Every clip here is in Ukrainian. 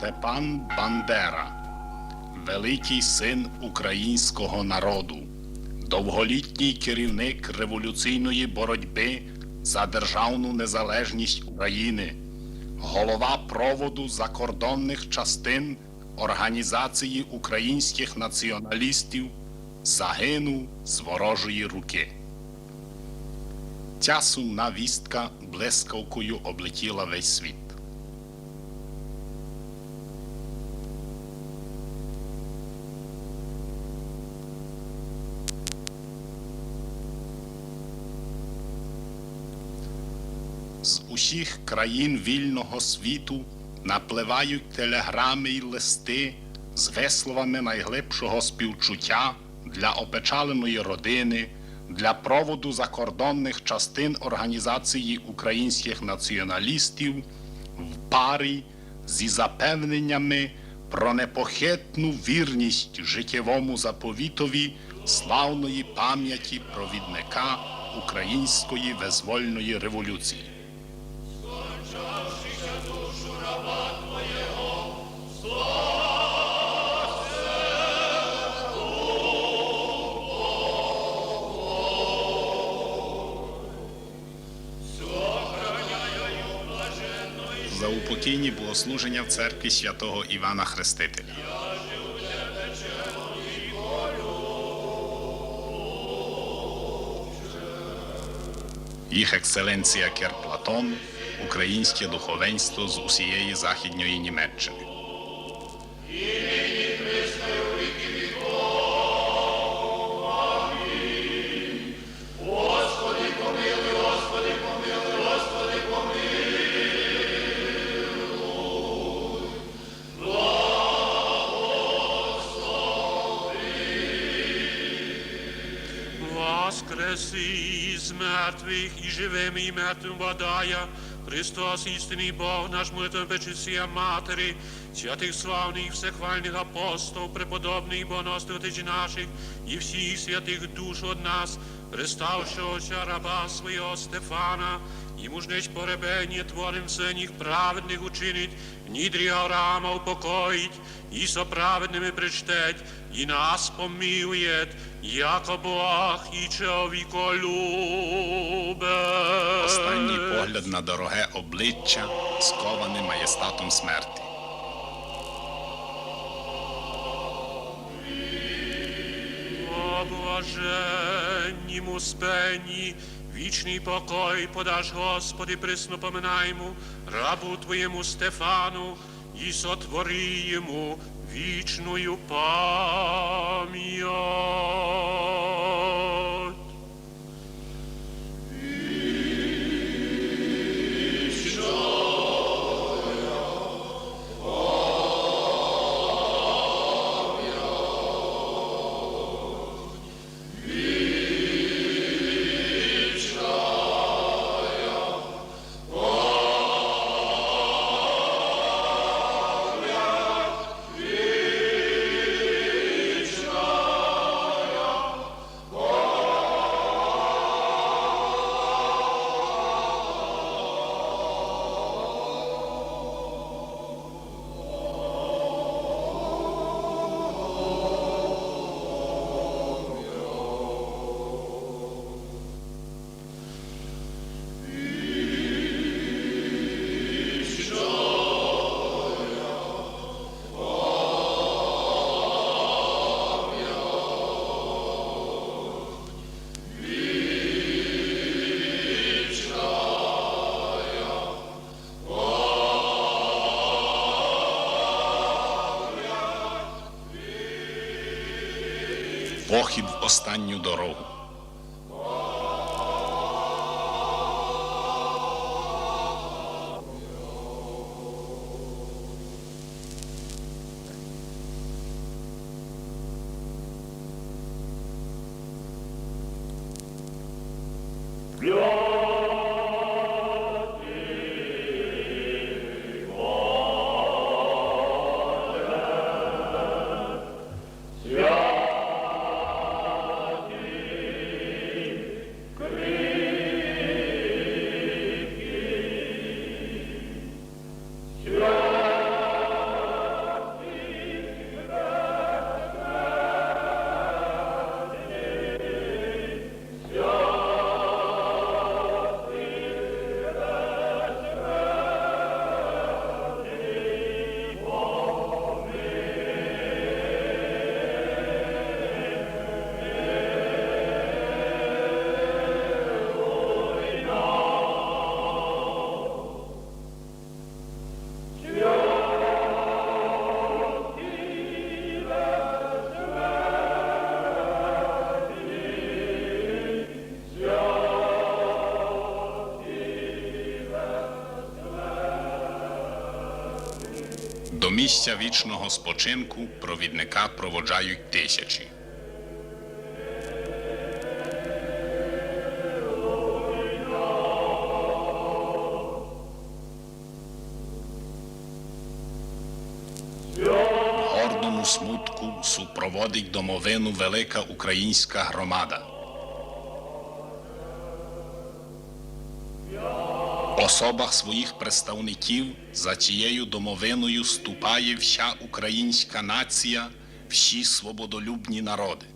Степан Бандера, великий син українського народу, довголітній керівник революційної боротьби за державну незалежність України, голова проводу закордонних частин Організації українських націоналістів, загинув з ворожої руки. Ця сумна вістка блискавкою облетіла весь світ. З усіх країн вільного світу напливають телеграми й листи з висловами найглибшого співчуття для опечаленої родини, для проводу закордонних частин Організації українських націоналістів в парі зі запевненнями про непохитну вірність життєвому заповітові славної пам'яті провідника української визвольної революції. За упокійні богослуження в церкві святого Івана Хрестителя. Їх екселенція Кер Платон, українське духовенство з усієї західньої Німеччини. Воскреси из мертвых и живым и мертвым водая, Христос, истинный Бог наш, молитвен Пречистия Матери, святых славных, всехвальных апостолов, преподобных боностротич наших и всех святых душ от нас, представшегося раба своего Стефана, Йому ж неч поребення творим все них праведних учинить, нідрі Авраама упокоїть, і со праведними причтеть, і нас помилує, яко Бог і чоловіколюбе. Останній погляд на дороге обличчя, сковане маєстатом смерті. О успенні, вічний покой подаш, Господи, присно поминаймо, рабу Твоєму Стефану, і сотвори йому вічною пам'ять. Похід в останню дорогу. Місця вічного спочинку провідника проводжають тисячі. Гордому смутку супроводить домовину велика українська громада. Особах своїх представників за цією домовиною ступає вся українська нація, всі свободолюбні народи.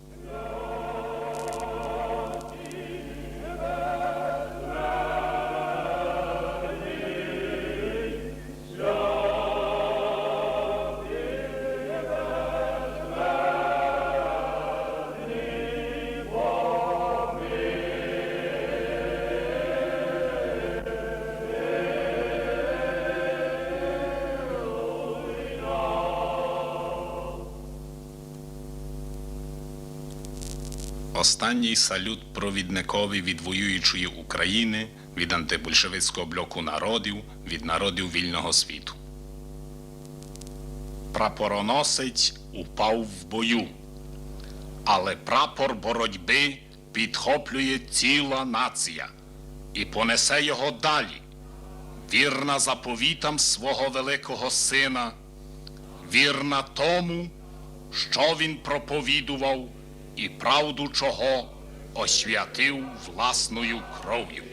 Останній салют провідникові від воюючої України, від антибольшевицького блоку народів, від народів вільного світу. Прапороносець упав в бою, але прапор боротьби підхоплює ціла нація і понесе його далі, вірна заповітам свого великого сина, вірна тому, що він проповідував і правду чого освятив власною кров'ю.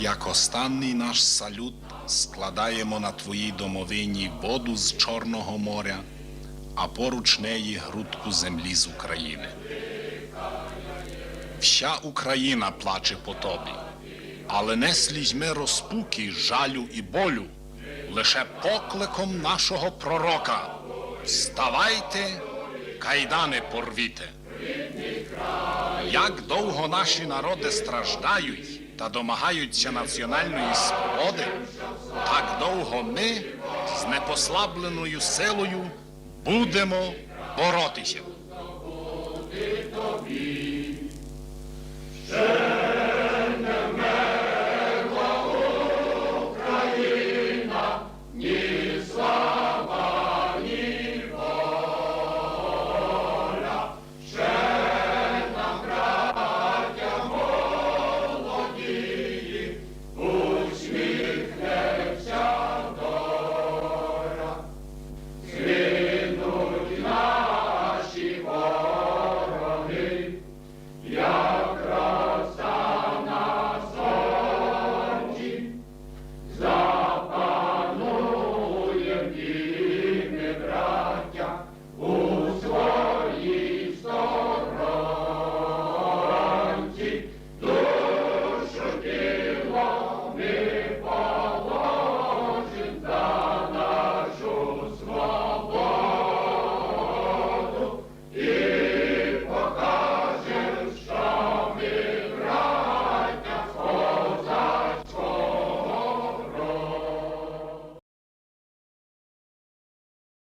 Як останній наш салют складаємо на твоїй домовині воду з Чорного моря, а поруч неї грудку землі з України. Вся Україна плаче по тобі, але не слізьми розпуки, жалю і болю, лише покликом нашого пророка. Вставайте, кайдани порвіте. Як довго наші народи страждають та домагаються національної свободи, так довго ми з непослабленою силою будемо боротися.